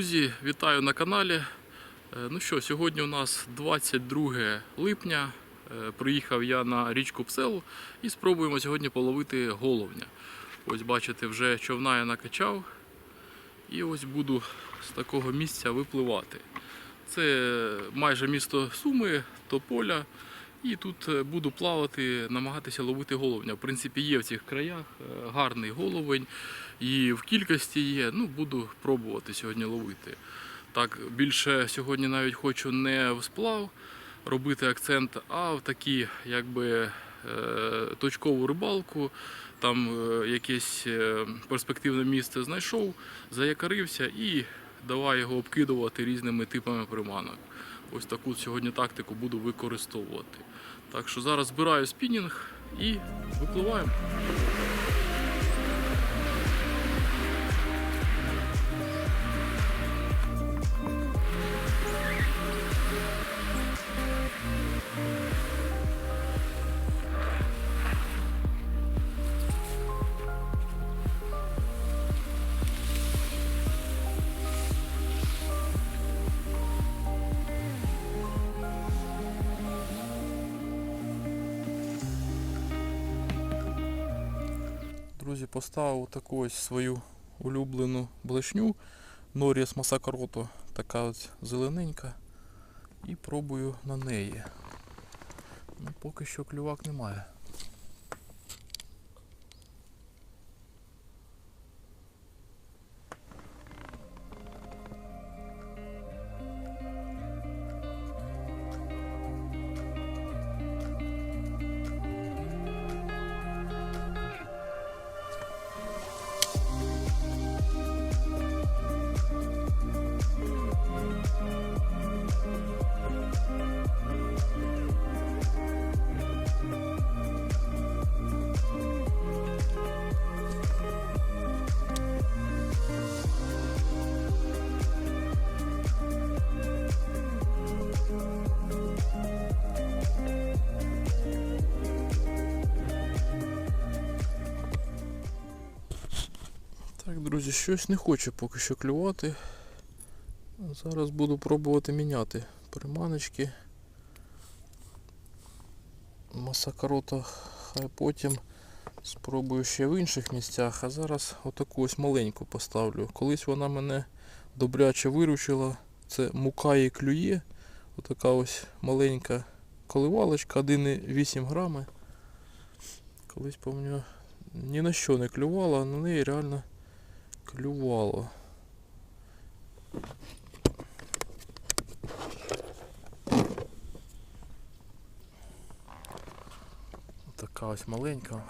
Друзі, вітаю на каналі. Е, Ну що, сьогодні у нас 22 липня. Е, Приїхав я на річку Пселу і спробуємо сьогодні половити головня. Ось бачите, вже човна я накачав. І ось буду з такого місця випливати. Це майже місто Суми, Тополя. І тут е, буду плавати, намагатися ловити головня. В принципі, є в цих краях гарний головень. І в кількості є. Ну, буду пробувати сьогодні ловити. Так, більше сьогодні навіть хочу не в сплав робити акцент, а в такі, якби. е, Точкову рибалку, там е, якесь е, перспективне місце знайшов, заякарився і давай його обкидувати різними типами приманок. Ось таку сьогодні тактику буду використовувати. Так що зараз збираю спінінг і випливаємо. Поставив таку ось свою улюблену блешню Норіс Масакарото, така ось зелененька. І пробую на неї. Ну, поки що клювак немає. Друзі, щось не хоче поки що клювати. Зараз буду пробувати міняти приманочки. Масакарота хай потім спробую ще в інших місцях, а зараз отаку ось маленьку поставлю. Колись вона мене добряче виручила. Це мукає клює. Отака ось маленька коливалочка, 1,8 грами. Колись пам'ятаю, ні на що не клювала, на неї реально клювало. Така ось маленька.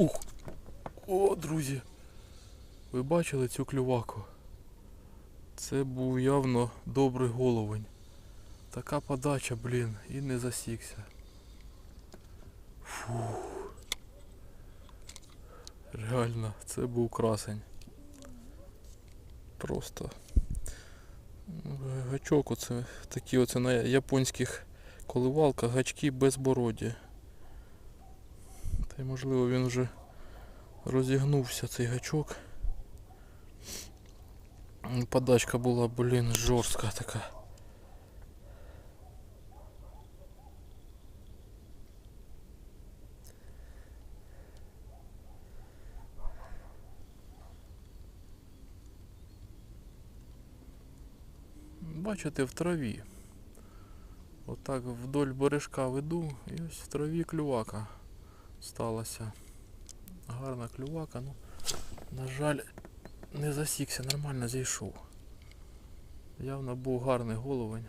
Ух! О, друзі! Ви бачили цю клюваку? Це був явно добрий головень. Така подача, блін, і не засікся. Фух. Реально, це був красень. Просто. Гачок оце такі оце на японських коливалках, гачки безбороді. Й можливо він вже розігнувся цей гачок. Подачка була, блін, жорстка така. Бачите, в траві. Отак вдоль бережка веду і ось в траві клювака сталася. Гарна клювака, ну, на жаль, не засікся, нормально зійшов. Явно був гарний головень.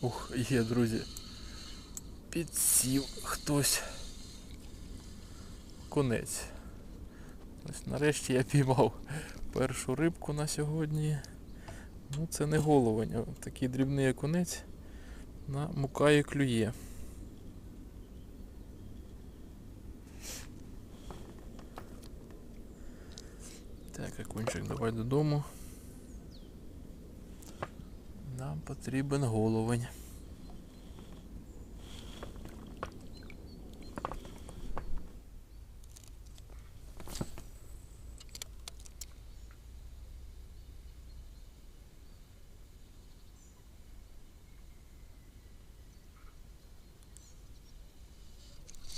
Ух, є, друзі. Підсів хтось. Конець. Ось нарешті я піймав першу рибку на сьогодні. Ну це не головень, а такий дрібний окунець на мукаї клює. Так, окунчик, давай додому. Нам потрібен головень.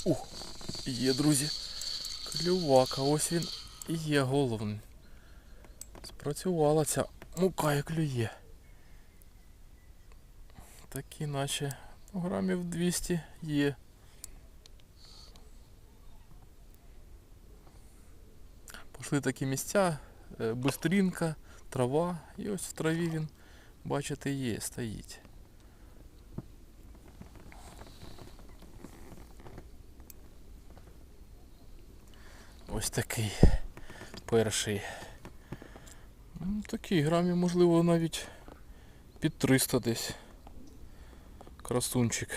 Ух, є, друзі. Клювака, ось він і є головний. Спрацювала ця мука і клює. Такі наче грамів 200 є. Пішли такі місця, е, бистрінка, трава, і ось в траві він, бачите, є, стоїть. Ось такий перший. Ну, такий грамів, можливо, навіть під 300 десь. Красунчик.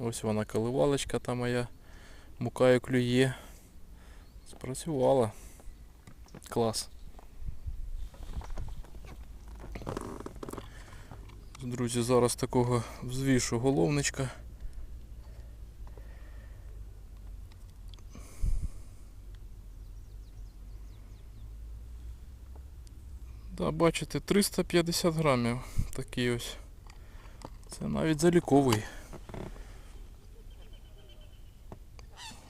Ось вона коливалочка та моя. Мукаю клює. Спрацювала. Клас. Друзі, зараз такого взвішу головничка. Да, бачите, 350 грамів такий ось. Це навіть заліковий.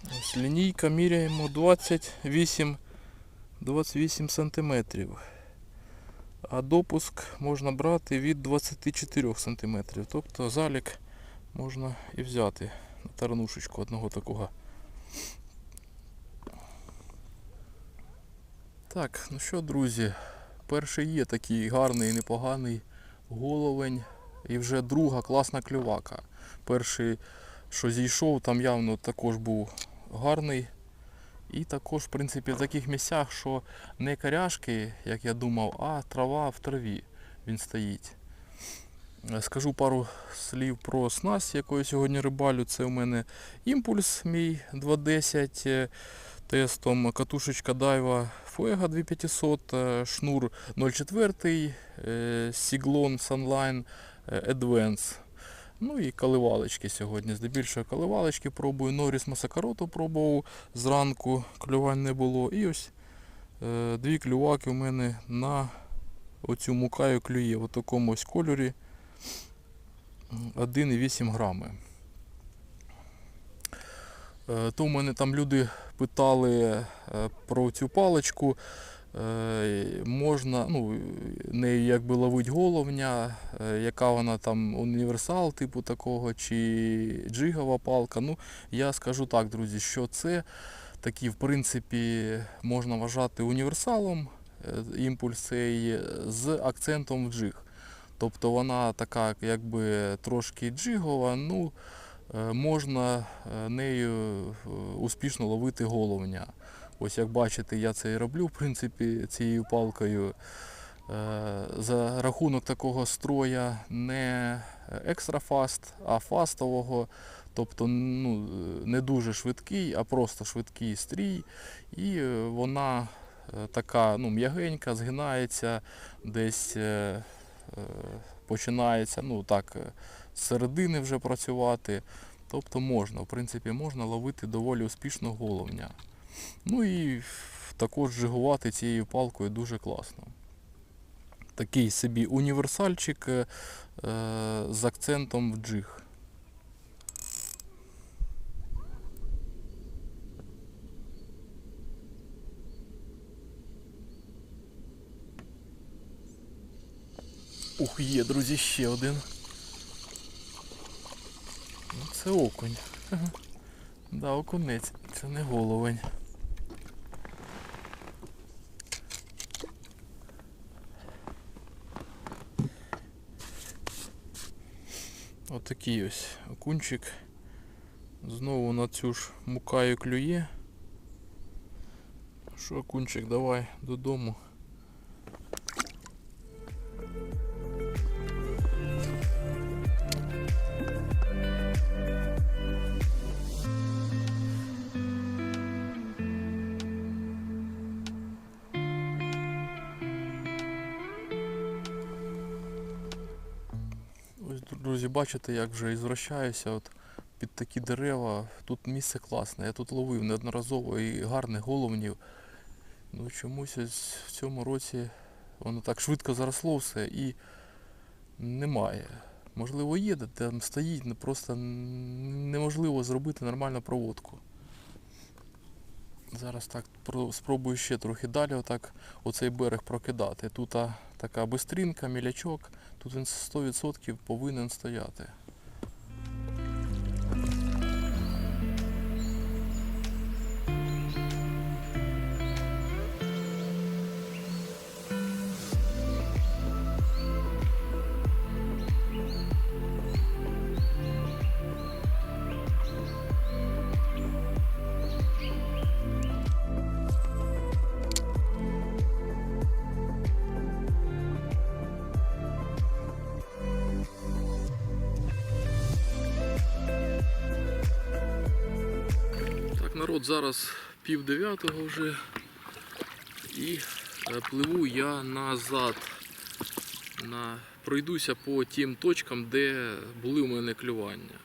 Ось лінійка міряємо 28, 28 сантиметрів. А допуск можна брати від 24 сантиметрів. Тобто залік можна і взяти на тарнушечку одного такого. Так, ну що, друзі, перший є такий гарний, непоганий головень. І вже друга класна клювака. Перший, що зійшов, там явно також був гарний. І також, в принципі, в таких місцях, що не коряшки, як я думав, а трава в траві він стоїть. Скажу пару слів про снасть, якою сьогодні рибалю. Це у мене імпульс мій 210 е, тестом, катушечка Дайва Fuego 2500, е, шнур 0,4, е, Сіглон Sunline Advance. Ну і коливалочки сьогодні. Здебільшого коливалочки пробую. Норіс Масакароту пробував зранку, клювань не було. І ось дві клюваки у мене на оцю мукаю клює в такому ось кольорі. М, 1,8 грами. Е, То в мене там люди питали е, про цю паличку. Е, Можна, ну, нею якби ловить головня, яка вона там універсал типу такого, чи джигова палка. Ну, я скажу так, друзі, що це такий, в принципі, можна вважати універсалом. Імпульс цей з акцентом в джиг. Тобто вона така якби трошки джигова, ну е, можна е, нею е, успішно ловити головня. Ось як бачите, я це і роблю, в принципі, цією палкою. За рахунок такого строя не екстра фаст, а фастового. Тобто ну, не дуже швидкий, а просто швидкий стрій. І вона така ну, м'ягенька, згинається, десь починається ну, так, е, з середини вже працювати. Тобто можна, в принципі, можна ловити доволі успішно головня. Ну і також жигувати цією палкою дуже класно. Такий собі універсальчик. е, е, з акцентом в джиг. Ух, є, друзі, ще один. Ну, Це окунь. Да, окунець, це не головень. Отакий ось окунчик. Знову на цю ж мукаю клює. Що, окунчик, давай додому. Друзі, бачите, як вже і звращаюся от під такі дерева. Тут місце класне. Я тут ловив неодноразово і гарних головнів. Ну чомусь ось в цьому році воно так швидко заросло все і немає. Можливо, є, де там стоїть, ну, просто неможливо зробити нормальну проводку. Зараз так спробую ще трохи далі отак оцей берег прокидати. Тут а, така бистринка, мілячок, тут він 100% повинен стояти. Народ, зараз пів дев'ятого вже. І е, пливу я назад. На... Пройдуся по тим точкам, де були у мене клювання.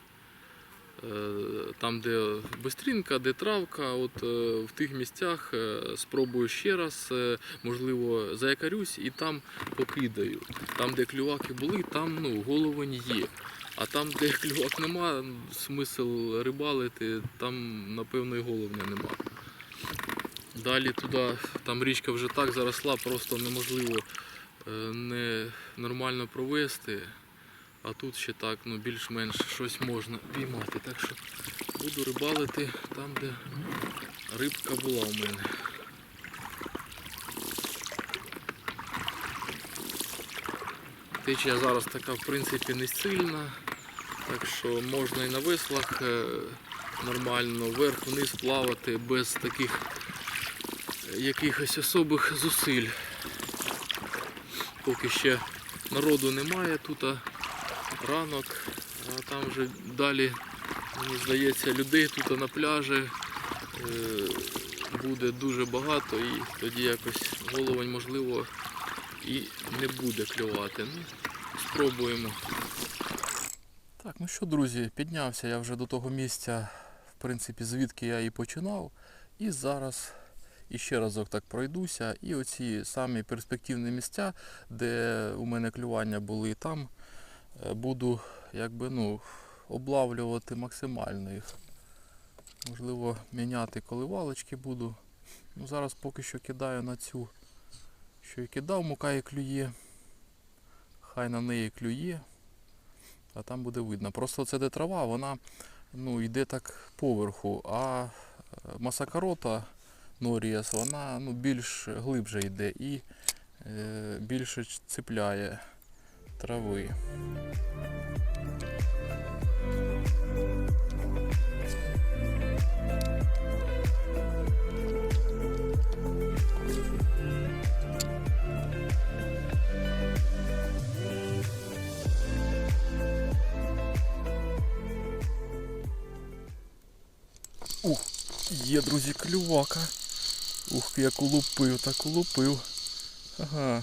Е, Там, де бистрінка, де травка, от е, в тих місцях спробую ще раз, можливо, заякарюсь і там покидаю. Там, де клюваки були, там ну, головень є. А там, де клювак нема, смисл рибалити, там, напевно, і головня нема. Далі туди, там річка вже так заросла, просто неможливо е, не нормально провести. А тут ще так, ну більш-менш щось можна піймати. Так що буду рибалити там, де рибка була у мене. Течія зараз така в принципі не сильна, так що можна і на веслах е, нормально вверх-вниз плавати без таких якихось особих зусиль. Поки ще народу немає тут ранок, а там вже далі, мені здається, людей тут на пляжі е, буде дуже багато і тоді якось головень можливо і не буде клювати. Ну, спробуємо. Так, ну що, друзі, піднявся я вже до того місця, в принципі, звідки я і починав. І зараз іще разок так пройдуся. І оці самі перспективні місця, де у мене клювання були, там е, буду якби, ну, облавлювати максимально їх. Можливо, міняти коливалочки буду. Ну, зараз поки що кидаю на цю, що і кидав, мукає клює. Хай на неї клює, а там буде видно. Просто це де трава, вона ну, йде так поверху, а е, масакарота Норіас, вона ну, більш глибше йде і е, більше цепляє трави. Ух, є, друзі, клювака. Ух, як улупив, так улупив. Ага.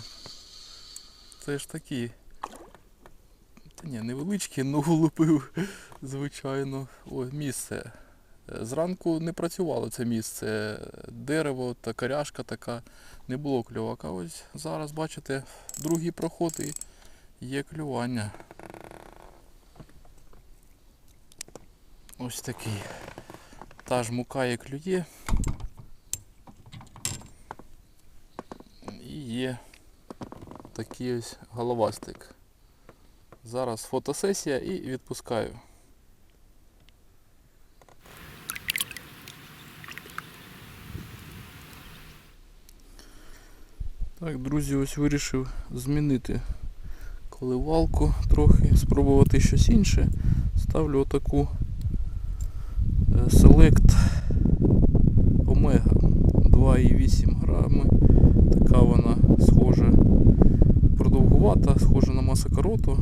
Це ж такі. Та ні, невеличкі, ну улупив, звичайно. О, місце. Зранку не працювало це місце. Дерево та коряшка така. Не було кльовака. Ось зараз, бачите, другий проход і Є клювання. Ось такий. Та ж мукає клює. І є такий ось головастик. Зараз фотосесія і відпускаю. Так, друзі, ось вирішив змінити коливалку трохи, спробувати щось інше. Ставлю отаку е, Select Omega 2,8 грами. Така вона схожа, продовгувата, схожа на масакароту.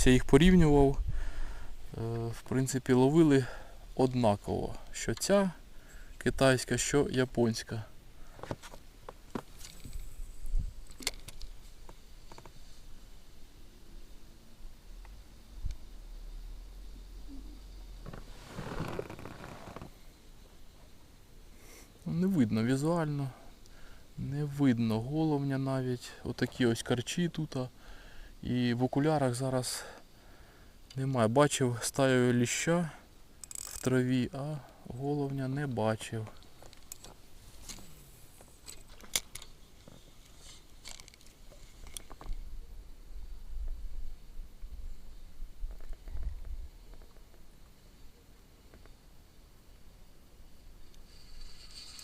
Колись я їх порівнював. е, В принципі, ловили однаково. Що ця китайська, що японська. Не видно візуально. Не видно головня навіть. Отакі ось карчі тут. І в окулярах зараз немає. Бачив стаю ліща в траві, а головня не бачив.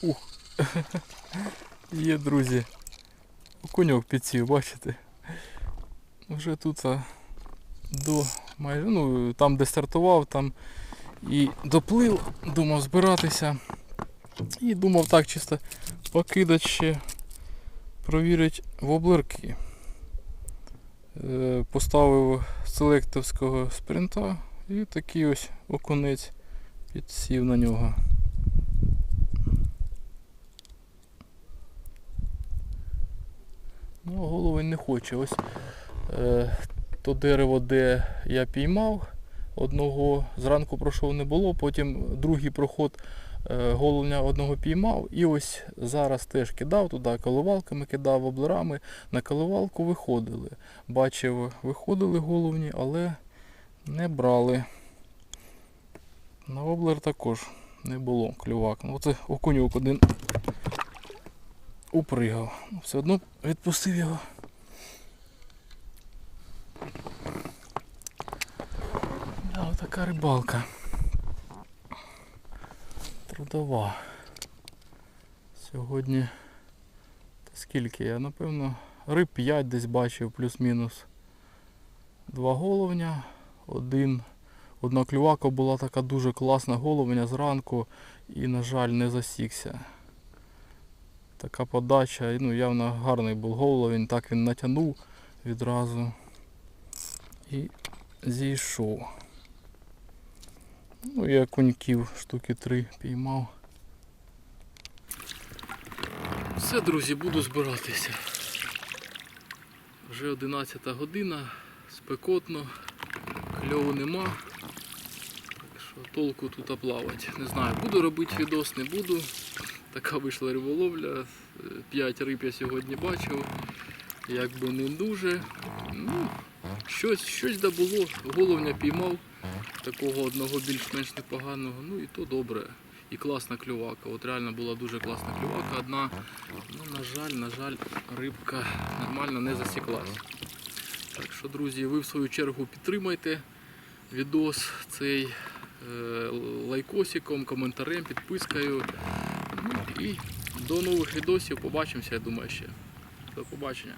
Ух. Є, друзі. Окуньок підсів, бачите? Вже тут до майже, ну, там де стартував, там і доплив, думав збиратися. І думав так чисто покидати ще, провірити воблерки. Е, Поставив селектовського спринта і такий ось окунець підсів на нього. Ну, а головень не хоче. Ось то дерево, де я піймав, одного зранку пройшов не було, потім другий проход е, головня одного піймав. І ось зараз теж кидав туди, коливалками кидав, облерами. На коливалку виходили. Бачив, виходили головні, але не брали. На облер також не було клювак. Ну, Оце окунюк один упригав. Ну, Все одно відпустив його. Да, така рибалка. Трудова. Сьогодні скільки я, напевно, риб 5 десь бачив, плюс-мінус. Два головня, один. Одна клювака була така дуже класна головня зранку і, на жаль, не засікся. Така подача, ну явно гарний був головень, так він натягнув відразу і зійшов. Ну я коньків штуки три піймав. Все, друзі, буду збиратися. Вже 11 година, спекотно, кльову нема. Так що толку тут плавати. Не знаю, буду робити відос, не буду. Така вийшла риболовля. 5 риб я сьогодні бачив. Якби не дуже. Ну, щось, щось да було. Головня піймав. Такого одного більш-менш непоганого. Ну і то добре. І класна клювака. От реально була дуже класна клювака. Одна, ну, на жаль, на жаль, рибка нормально не засіклась. Так що, друзі, ви в свою чергу підтримайте відос цей е, лайкосиком, коментарем, підпискою. Ну і до нових відосів. Побачимося, я думаю, ще. До побачення.